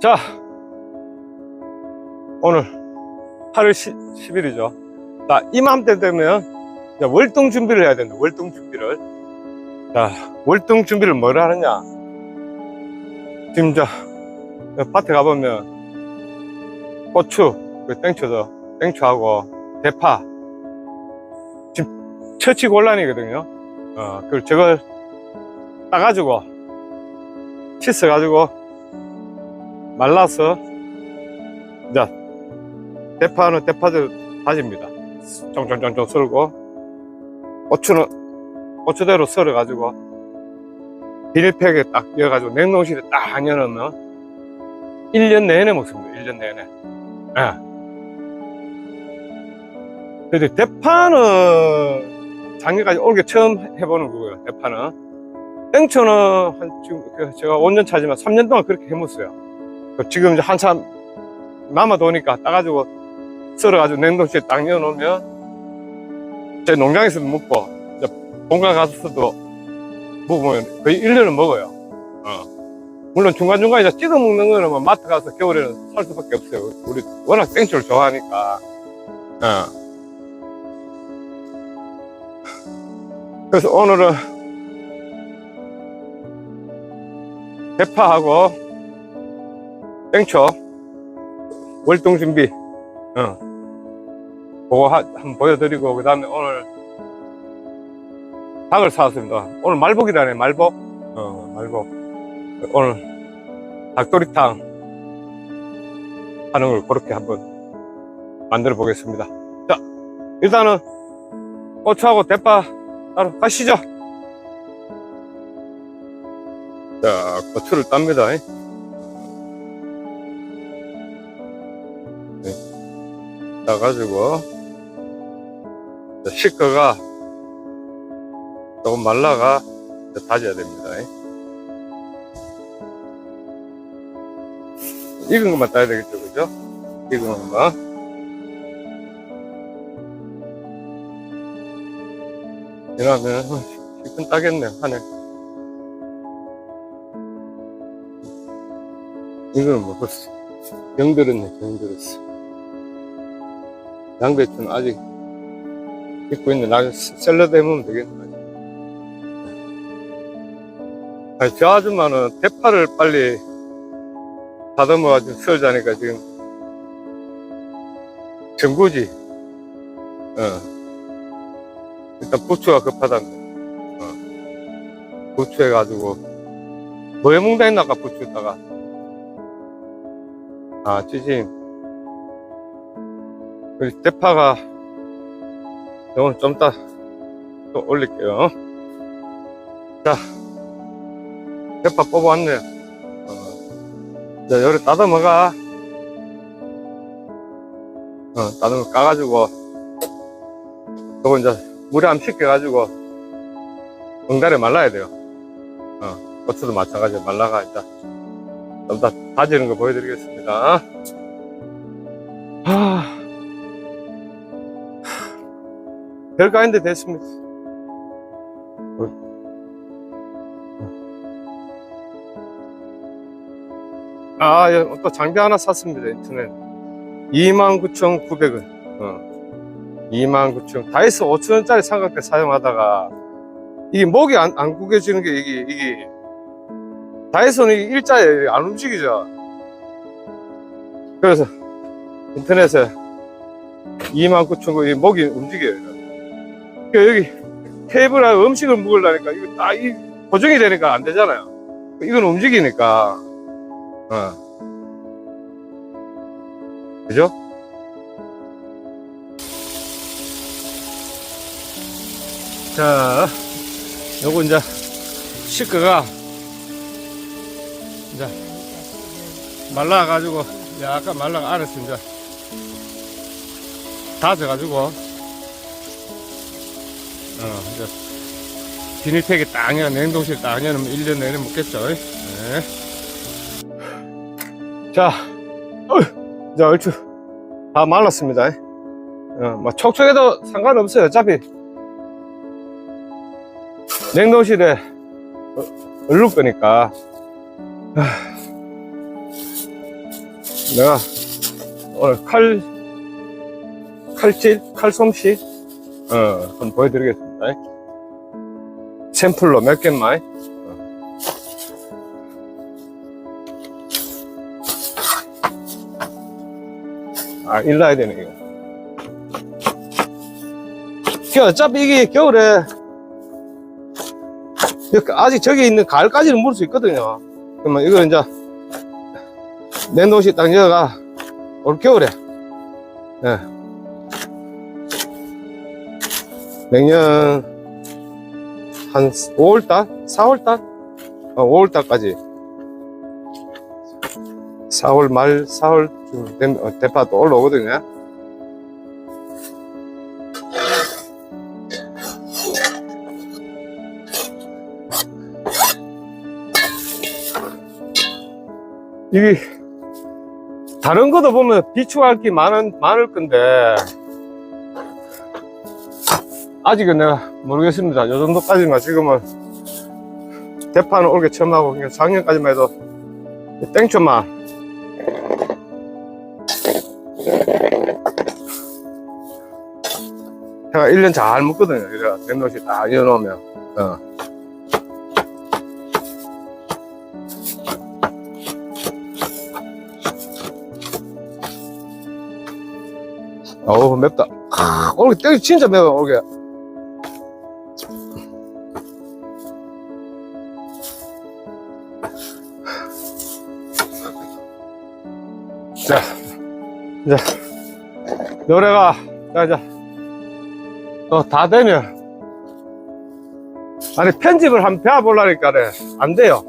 자, 오늘 8월 10, 일이죠 자, 이맘때 되면 월동 준비를 해야 된다. 월동 준비를. 자, 월동 준비를 뭘 하느냐? 지금 저 밭에 가보면 고추, 그 땡초도, 땡초하고 대파 지금 처치 곤란이거든요. 어, 그 저걸 따가지고 씻어가지고 말라서 이제 대파는 대파대로 다집니다. 쫑쫑쫑쫑 썰고 고추는 고추대로 썰어 가지고 비닐팩에 딱 넣어 가지고 냉동실에 딱 넣어놓으면 1년 내내 먹습니다. 1년 내내. 예. 근데 대파는 작년까지 올게 처음 해보는 거고요. 대파는. 땡초는 한 지금 그 제가 5년 차지만 3년 동안 그렇게 해먹었어요. 그 지금 한참 남아도니까 따가지고 썰어가지고 냉동실에 딱 넣어놓으면 제 농장에서도 먹고 이제 본가 가서도 먹으면 거의 1년은 먹어요. 어. 물론 중간중간에 이제 찍어 먹는 거는 뭐 마트 가서 겨울에는 살 수밖에 없어요. 우리 워낙 땡초를 좋아하니까. 어. 그래서 오늘은 대파하고 땡초 월동 준비. 어. 그거 하- 한번 보여드리고 그 다음에 오늘 닭을 사왔습니다. 오늘 말복이라네 말복. 어 말복. 오늘 닭도리탕 하는 걸 그렇게 한번 만들어 보겠습니다. 자 일단은 고추하고 대파 따로 가시죠. 자 고추를 땁니다 따가지고 시커가 조금 말라가 다져야 됩니다. 익은 것만 따야 되겠죠, 그죠? 익은 것만. 이러면 실컷 따겠네, 하네. 이거는 뭐 벌써 병들었네, 병들었어. 양배추는 아직 익고 있는데 나중에 샐러드 해먹으면 되겠네. 아니, 저 아줌마는 대파를 빨리 다듬어가지고 썰자니까 지금 전구지. 어. 일단 부추가 급하단데. 어. 부추 해가지고 뭐 해먹다 했나 아까 부추다가 아 찌짐 그리고 대파가 이건 좀 이따 또 올릴게요. 자, 대파 뽑아왔네요. 어. 자, 여기 따듬어가. 어, 따듬어 까가지고, 저거 이제 물에 한번 식혀가지고, 응달에 말라야 돼요. 어, 고추도 마찬가지로 말라가, 이제. 좀 이따 다지는 거 보여드리겠습니다. 하... 별거 아닌데 됐습니다. 아, 예, 또 장비 하나 샀습니다, 인터넷. 29,900원. 어. 29,000원. 다이소 5,000원짜리 삼각대 사용하다가, 이게 목이 안, 안 구겨지는 게, 이게, 이게. 다이소는 일자에 안 움직이죠. 그래서, 인터넷에 29,000원, 이 목이 움직여요. 그 여기 테이블에 음식을 먹으려니까 이거 딱이 고정이 되니까 안 되잖아요. 이건 움직이니까. 어. 그죠? 자, 요거 이제 시크가 이제 말라가지고 약간 말라가 알았어 이제 다져가지고 어, 비닐팩에 딱 넣어, 냉동실 딱 넣으면 1년 내내 먹겠죠. 네. 자, 어, 이제 얼추 다 말랐습니다. 어, 뭐 촉촉해도 상관없어요. 어차피 냉동실에 어, 얼룩 거니까. 아, 내가 오늘 칼, 칼질, 칼솜씨, 어, 한번 보여드리겠습니다. 샘플로 몇 개만. 아, 일나야 되네, 이거. 그 어차피 이게 겨울에, 아직 저기 있는 가을까지는 물수 있거든요. 그러면 이거 이제, 내 노시 딱 여가, 올 겨울에, 예. 내년, 한 5월달? 4월달? 어, 5월달까지. 4월 말, 4월쯤 되면 어, 대파 또 올라오거든요. 이게 다른 것도 보면 비추할 게 많은, 많을 건데 아직은 내가 모르겠습니다. 요 정도까지만 지금은 대파는 올게 처음 하고 그냥 작년까지만 해도 이 땡초만 제가 1년 잘 먹거든요. 이래 땡롯이 딱 이어놓으면 어. 어우 맵다 아, 땡이 진짜 매워 오늘 이제 노래가 자 이제 또다 되면 아니 편집을 한번 배워보려니까 안 돼요.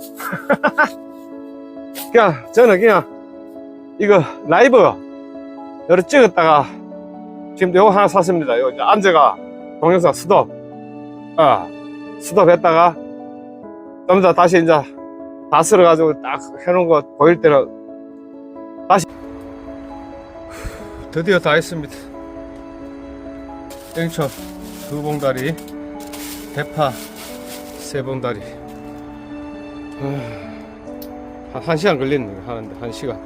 그냥 저는 그냥 이거 라이브 여러 찍었다가 지금 요거 하나 샀습니다. 요 이제 앉아가 동영상 스톱, 어, 스톱 했다가 좀 더 다시 이제 다 쓸어가지고 딱 해놓은 거 보일 때는 드디어 다 했습니다. 땡초 두 봉다리, 대파 세 봉다리. 한, 한 시간 걸리네, 하는데, 한 시간.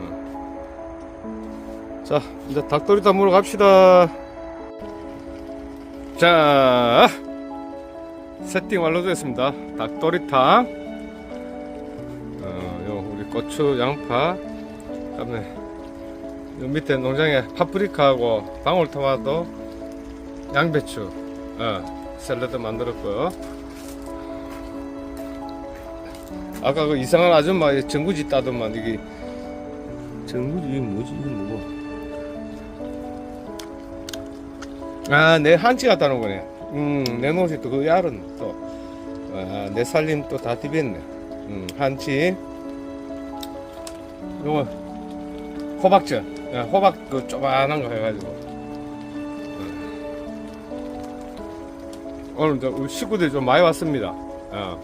어. 자, 이제 닭도리탕 먹으러 갑시다. 자, 세팅 완료됐습니다. 닭도리탕. 어, 요, 우리 고추, 양파, 그 다음에 요 밑에 농장에 파프리카하고 방울토마토, 양배추, 어, 샐러드 만들었고요. 아까 그 이상한 아줌마 전구지 따더만 이게 전구지 이게 뭐지 이게 뭐고? 아, 내 한치 갖다 놓은 거네. 음, 내 옷이 또그 야른 또, 아, 내 살림 또 다 디볐네. 음, 한치. 요거 호박전. 야, 호박 그 조그만한 거 해가지고 어. 오늘 저 식구들이 좀 많이 왔습니다 어.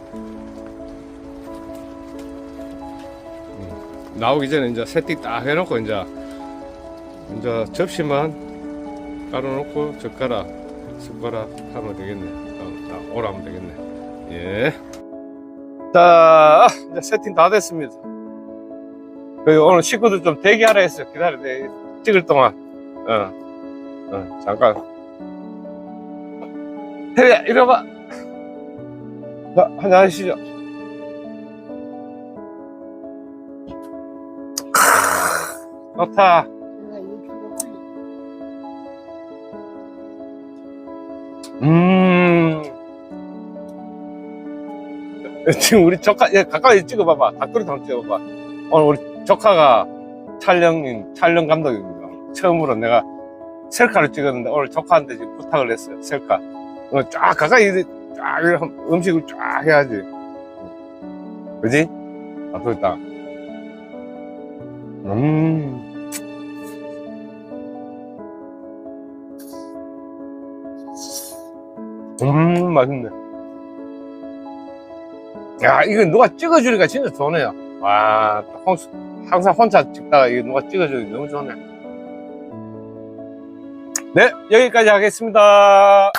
음, 나오기 전에 이제 세팅 딱 해놓고 이제 이제 접시만 깔아놓고 젓가락 숟가락 하면 되겠네 어, 딱 오라면 되겠네 예. 자 이제 세팅 다 됐습니다 그 오늘 식구들 좀 대기하라 했어요. 기다려, 내 찍을 동안. 어, 어, 잠깐. 혜리야, 이리 와봐. 자, 한잔 하시죠. 좋다. 음. 지금 우리 조카, 야, 가까이 찍어봐봐. 닭도리탕 찍어봐. 오늘 우리 조카가 촬영인, 촬영 감독입니다. 처음으로 내가 셀카를 찍었는데 오늘 조카한테 지금 부탁을 했어요. 셀카. 어, 쫙 가까이 쫙 음식을 쫙 해야지. 그지? 아, 그렇다. 음. 음, 맛있네. 야, 이거 누가 찍어주니까 진짜 좋네요. 와, 항- 항상 혼자 찍다가 이거 누가 찍어주니 너무 좋네. 네, 여기까지 하겠습니다.